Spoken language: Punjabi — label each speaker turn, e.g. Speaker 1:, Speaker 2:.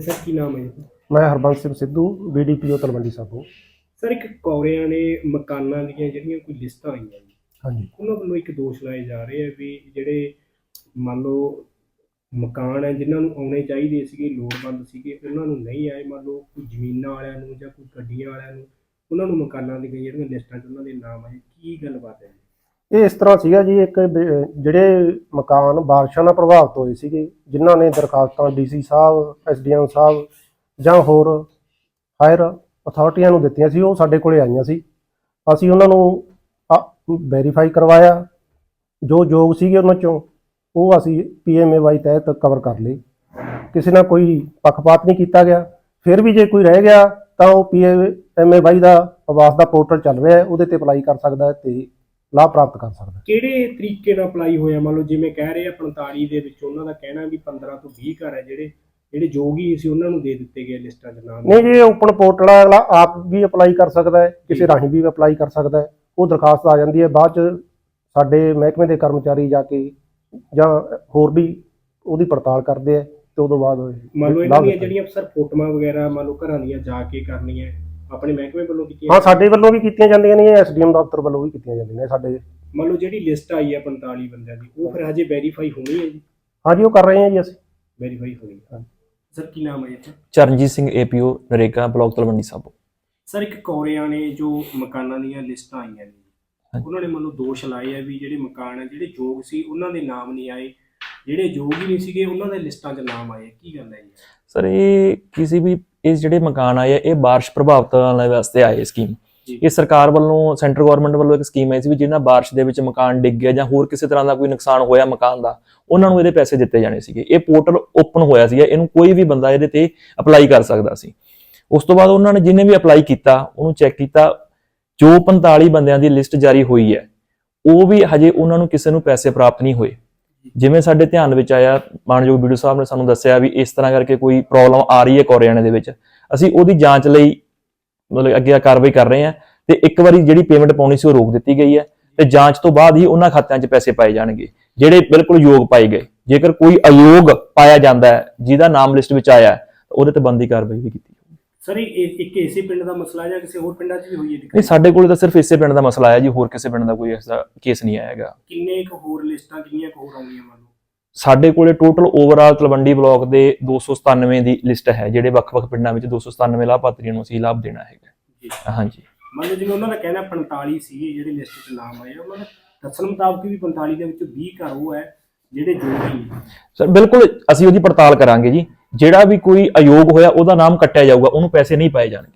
Speaker 1: ਸਰ ਕੀ ਨਾਮ ਹੈ?
Speaker 2: ਮੈਂ ਹਰਬੰਸ ਸਿੰਘ ਸਿੱਧੂ ਬੀਡੀਪੀਓ ਤਲਵੰਡੀ ਸਾਬੋ।
Speaker 1: ਸਰ ਇੱਕ ਕੌਰਿਆਂ ਨੇ ਮਕਾਨਾਂ ਦੀਆਂ ਜਿਹੜੀਆਂ ਕੋਈ ਲਿਸਟਾਂ ਆਈਆਂ ਜੀ
Speaker 2: ਹਾਂਜੀ।
Speaker 1: ਉਹਨਾਂ ਵੱਲੋਂ ਇੱਕ ਦੋਸ਼ ਲਾਏ ਜਾ ਰਹੇ ਆ ਵੀ ਜਿਹੜੇ ਮੰਨ ਲਓ ਮਕਾਨ ਹੈ ਜਿਨ੍ਹਾਂ ਨੂੰ ਆਉਣੇ ਚਾਹੀਦੇ ਸੀਗੇ ਲੋੜਵੰਦ ਸੀਗੇ ਉਹਨਾਂ ਨੂੰ ਨਹੀਂ ਆਏ ਮੰਨ ਲਓ ਕੋਈ ਜ਼ਮੀਨਾਂ ਵਾਲਿਆਂ ਨੂੰ ਜਾਂ ਕੋਈ ਗੱਡੀਆਂ ਵਾਲਿਆਂ ਨੂੰ ਉਹਨਾਂ ਨੂੰ ਮਕਾਨਾਂ ਦੀਆਂ ਜਿਹੜੀਆਂ ਲਿਸਟਾਂ 'ਚ ਉਹਨਾਂ ਦੇ ਨਾਮ ਆਏ ਕੀ ਗੱਲਬਾਤ ਹੈ
Speaker 2: ਇਹ ਇਸ ਤਰ੍ਹਾਂ ਸੀਗਾ ਜੀ, ਇੱਕ ਬ- ਜਿਹੜੇ ਮਕਾਨ ਬਾਰਿਸ਼ਾਂ ਨਾਲ ਪ੍ਰਭਾਵਿਤ ਹੋਏ ਸੀਗੇ, ਜਿਨ੍ਹਾਂ ਨੇ ਦਰਖਾਸਤਾਂ ਡੀਸੀ ਸਾਹਿਬ ਐਸਡੀਐਮ ਸਾਹਿਬ ਜਾਂ ਹੋਰ ਹਾਇਰ ਅਥਾਰਟੀਆਂ ਨੂੰ ਦਿੱਤੀਆਂ ਸੀ, ਉਹ ਸਾਡੇ ਕੋਲੇ ਆਈਆਂ ਸੀ। ਅਸੀਂ ਉਹਨਾਂ ਨੂੰ ਵੈਰੀਫਾਈ ਕਰਵਾਇਆ। ਜੋ ਯੋਗ ਸੀਗੇ ਉਹਨਾਂ ਚੋਂ, ਉਹ ਅਸੀਂ ਪੀਐਮਏਵਾਈ ਤਹਿਤ ਕਵਰ ਕਰ ਲਈ ਕਿਸੇ ਨਾਲ ਕੋਈ ਪੱਖਪਾਤ ਨਹੀਂ ਕੀਤਾ ਗਿਆ। ਫਿਰ ਵੀ ਜੇ ਕੋਈ ਰਹਿ ਗਿਆ, ਤਾਂ ਉਹ ਪੀਐਮਏਵਾਈ ਦਾ ਆਵਾਸ ਦਾ ਪੋਰਟਲ ਚੱਲ ਰਿਹਾ ਹੈ, ਉਹਦੇ ਤੇ ਅਪਲਾਈ ਕਰ ਸਕਦਾ ਹੈ ਤੇ ਲਾਭ ਪ੍ਰਾਪਤ ਕਰ ਸਕਦਾ
Speaker 1: ਕਿਹੜੇ ਤਰੀਕੇ ਨਾਲ ਅਪਲਾਈ ਹੋਇਆ ਮੰਨ ਲਓ ਜਿਵੇਂ ਕਹਿ ਰਹੇ ਆ 45 ਦੇ ਵਿੱਚ ਉਹਨਾਂ ਦਾ ਕਹਿਣਾ ਵੀ 15 ਤੋਂ 20 ਘਰ ਹੈ ਜਿਹੜੇ ਜਿਹੜੇ ਹੀ ਸੀ ਉਹਨਾਂ ਨੂੰ ਦੇ ਦਿੱਤੇ ਗਏ ਲਿਸਟਾਂ 'ਚ ਨਾਮ
Speaker 2: ਨਹੀਂ ਜੀ ਓਪਨ ਪੋਰਟਲ ਅਗਲਾ ਆਪ ਵੀ ਅਪਲਾਈ ਕਰ ਸਕਦਾ ਹੈ ਕਿਸੇ। ਰਾਹੀਂ ਵੀ ਅਪਲਾਈ ਕਰ ਸਕਦਾ ਹੈ ਉਹ ਦਰਖਾਸਤ ਆ ਜਾਂਦੀ ਹੈ ਬਾਅਦ ਚ ਸਾਡੇ ਮਹਿਕਮੇ ਦੇ ਕਰਮਚਾਰੀ ਜਾ ਕੇ ਜਾਂ ਹੋਰ ਵੀ ਉਹਦੀ ਪੜਤਾਲ ਕਰਦੇ ਆ ਤੇ ਉਦੋਂ ਬਾਅਦ
Speaker 1: ਮੰਨ ਲਓ ਇਹਨਾਂ ਦੀਆਂ। ਜਿਹੜੀਆਂ ਸਰ ਫੋਟੋਆਂ ਵਗੈਰਾ ਮੰਨ ਲਓ ਘਰਾਂ ਦੀਆਂ ਜਾ ਕੇ ਕਰਨੀਆਂ ਆਪਣੇ ਮਹਿਕਮੇ ਵੱਲੋਂ ਕੀਤੀਆਂ
Speaker 2: ਹਾਂ ਸਾਡੇ ਵੱਲੋਂ ਵੀ ਕੀਤੀਆਂ ਜਾਂਦੀਆਂ ਨੇ ਐਸਡੀਐਮ ਦਫ਼ਤਰ ਵੱਲੋਂ ਵੀ ਕੀਤੀਆਂ ਜਾਂਦੀਆਂ ਨੇ ਸਾਡੇ।
Speaker 1: ਮੰਨ ਲਓ ਜਿਹੜੀ ਲਿਸਟ ਆਈ ਹੈ 45 ਬੰਦਿਆਂ ਦੀ ਉਹ ਫਿਰ ਹਜੇ ਵੈਰੀਫਾਈ ਹੋਣੀ ਹੈ ਜੀ?
Speaker 2: ਹਾਂਜੀ ਉਹ ਕਰ ਰਹੇ ਹਾਂ ਜੀ ਅਸੀਂ।
Speaker 1: ਵੈਰੀਫਾਈ ਹੋਣੀ ਹੈ। ਸਰ ਕੀ ਨਾਮ ਹੈ ਜੀ
Speaker 3: Charanjit Singh APO NREGA block Talwandi Sabo.
Speaker 1: Sir ਇੱਕ ਕੌਰਿਆਂ ਨੇ ਜੋ ਮਕਾਨਾਂ ਦੀਆਂ ਲਿਸਟਾਂ ਆਈਆਂ ਨੇ। ਉਹਨਾਂ ਨੇ ਮੰਨ ਲਓ ਦੋਸ਼ ਲਾਏ ਆ ਵੀ ਜਿਹੜੇ ਮਕਾਨ ਹੈ ਜਿਹੜੇ ਯੋਗ ਸੀ ਉਹਨਾਂ ਦੇ ਨਾਮ ਨਹੀਂ ਆਏ। ਜਿਹੜੇ ਯੋਗ ਹੀ ਨਹੀਂ ਸੀਗੇ ਉਹਨਾਂ ਦੇ ਲਿਸਟਾਂ 'ਚ ਨਾਮ ਆਏ। ਕੀ ਗੱਲ ਹੈ ਜੀ?
Speaker 3: ਸਰ ਇਹ ਕਿਸੇ ਵੀ ਇਹ ਜਿਹੜੇ ਮਕਾਨ ਆਏ ਆ, ਇਹ ਬਾਰਿਸ਼ ਪ੍ਰਭਾਵਿਤ ਵਾਲੇ ਵਾਸਤੇ ਆਏ ਸਕੀਮ। ਇਹ ਸਰਕਾਰ ਵੱਲੋਂ ਸੈਂਟਰ ਗਵਰਨਮੈਂਟ ਵੱਲੋਂ ਇੱਕ ਸਕੀਮ ਆਈ ਸੀ ਵੀ ਜਿਹਨਾਂ ਬਾਰਿਸ਼ ਦੇ ਵਿੱਚ ਮਕਾਨ ਡਿੱਗ ਗਿਆ ਜਾਂ ਹੋਰ ਕਿਸੇ ਤਰ੍ਹਾਂ ਦਾ ਕੋਈ ਨੁਕਸਾਨ ਹੋਇਆ ਮਕਾਨ ਦਾ ਉਹਨਾਂ ਨੂੰ ਇਹਦੇ ਪੈਸੇ ਦਿੱਤੇ ਜਾਣੇ ਸੀਗੇ। ਇਹ ਪੋਰਟਲ ਓਪਨ ਹੋਇਆ ਸੀਗਾ ਇਹਨੂੰ ਕੋਈ ਵੀ ਬੰਦਾ ਇਹਦੇ ਤੇ ਅਪਲਾਈ ਕਰ ਸਕਦਾ ਸੀ। ਉਸ ਤੋਂ ਬਾਅਦ ਉਹਨਾਂ ਨੇ ਜਿਹਨੇ ਵੀ ਅਪਲਾਈ ਕੀਤਾ ਉਹਨੂੰ ਚੈੱਕ ਕੀਤਾ ਜੋ 45 ਬੰਦਿਆਂ ਦੀ ਲਿਸਟ ਜਾਰੀ ਹੋਈ ਹੈ ਉਹ ਵੀ ਹਜੇ ਉਹਨਾਂ ਨੂੰ ਕਿਸੇ ਨੂੰ ਪੈਸੇ ਪ੍ਰਾਪਤ ਨਹੀਂ ਹੋਏ। ਜਿਵੇਂ ਸਾਡੇ ਧਿਆਨ ਵਿੱਚ ਆਇਆ ਮਾਨਯੋਗ ਵੀਡੀਓ ਸਾਹਿਬ ਨੇ ਸਾਨੂੰ ਦੱਸਿਆ ਵੀ ਇਸ ਤਰ੍ਹਾਂ ਕਰਕੇ ਕੋਈ ਪ੍ਰੋਬਲਮ ਆ ਰਹੀ ਹੈ ਕੋਰੀਆਣੇ ਦੇ ਵਿੱਚ। ਅਸੀਂ ਉਹਦੀ ਜਾਂਚ ਲਈ ਮਤਲਬ ਅੱਗੇ ਕਾਰਵਾਈ ਕਰ ਰਹੇ ਹਾਂ ਤੇ ਇੱਕ ਵਾਰੀ ਜਿਹੜੀ ਪੇਮੈਂਟ ਪਾਉਣੀ ਸੀ ਉਹ ਰੋਕ ਦਿੱਤੀ ਗਈ ਹੈ ਤੇ ਜਾਂਚ ਤੋਂ ਬਾਅਦ ਹੀ ਉਹਨਾਂ ਖਾਤਿਆਂ 'ਚ ਪੈਸੇ ਪਾਏ ਜਾਣਗੇ ਜਿਹੜੇ ਬਿਲਕੁਲ ਯੋਗ ਪਾਏ ਗਏ। ਜੇਕਰ ਕੋਈ ਅਯੋਗ ਪਾਇਆ ਜਾਂਦਾ ਹੈ ਜਿਹਦਾ ਨਾਮ ਲਿਸਟ ਵਿੱਚ ਆਇਆ ਹੈ, ਉਹਦੇ ਤੇ ਬੰਦੀ ਕਾਰਵਾਈ ਵੀ ਕੀਤੀ
Speaker 1: ਸਰ ਇਹ ਇੱਕ ਇਸੇ ਪਿੰਡ ਦਾ ਮਸਲਾ ਜਾਂ ਕਿਸੇ ਹੋਰ ਪਿੰਡਾਂ 'ਚ ਵੀ ਹੋਈ ਹੈ
Speaker 3: ਨਹੀਂ ਸਾਡੇ ਕੋਲ ਤਾਂ ਸਿਰਫ ਇਸੇ ਪਿੰਡ ਦਾ ਮਸਲਾ ਆਇਆ ਜੀ ਹੋਰ ਕਿਸੇ ਪਿੰਡ ਦਾ ਕੋਈ ਐਸਾ ਕੇਸ ਨਹੀਂ ਆਇਆ ਹੈਗਾ।
Speaker 1: ਕਿੰਨੇ ਕੁ ਹੋਰ ਲਿਸਟਾਂ ਕਿੰਨੀਆਂ ਕੁ ਹੋਰ ਆਉਂਗੀਆਂ ਮੰਨ ਲਓ?
Speaker 3: ਸਾਡੇ ਕੋਲੇ ਟੋਟਲ ਓਵਰਆਲ ਤਲਵੰਡੀ ਬਲਾਕ ਦੇ 297 ਦੀ ਲਿਸਟ ਹੈ ਜਿਹੜੇ ਵੱਖ-ਵੱਖ ਪਿੰਡਾਂ ਵਿੱਚ 297 ਲਾਭਪਾਤਰੀਆਂ ਨੂੰ ਅਸੀਂ ਲਾਭ ਦੇਣਾ ਹੈਗਾ।
Speaker 1: ਜੀ।
Speaker 3: ਹਾਂਜੀ।
Speaker 1: ਮੰਨ ਲਓ ਜਿਵੇਂ ਉਹਨਾਂ ਦਾ ਕਹਿਣਾ 45 ਸੀਗੇ ਜਿਹੜੇ ਲਿਸਟ 'ਚ ਨਾਮ ਆਏ ਉਹਨਾਂ ਦੇ ਦੱਸਣ ਮੁਤਾਬਕ ਵੀ 45 ਦੇ ਵਿੱਚੋਂ 20 ਘਰ ਉਹ ਹੈ ਜਿਹੜੇ ਨਹੀਂ।
Speaker 3: ਸਰ ਬਿਲਕੁਲ ਅਸੀਂ ਉਹਦੀ ਪੜਤਾਲ ਕਰਾਂਗੇ ਜੀ। ਜਿਹੜਾ ਵੀ ਕੋਈ ਅਯੋਗ ਹੋਇਆ ਉਹਦਾ ਨਾਮ ਕੱਟਿਆ ਜਾਊਗਾ ਉਹਨੂੰ ਪੈਸੇ ਨਹੀਂ ਪਾਏ ਜਾਣਗੇ।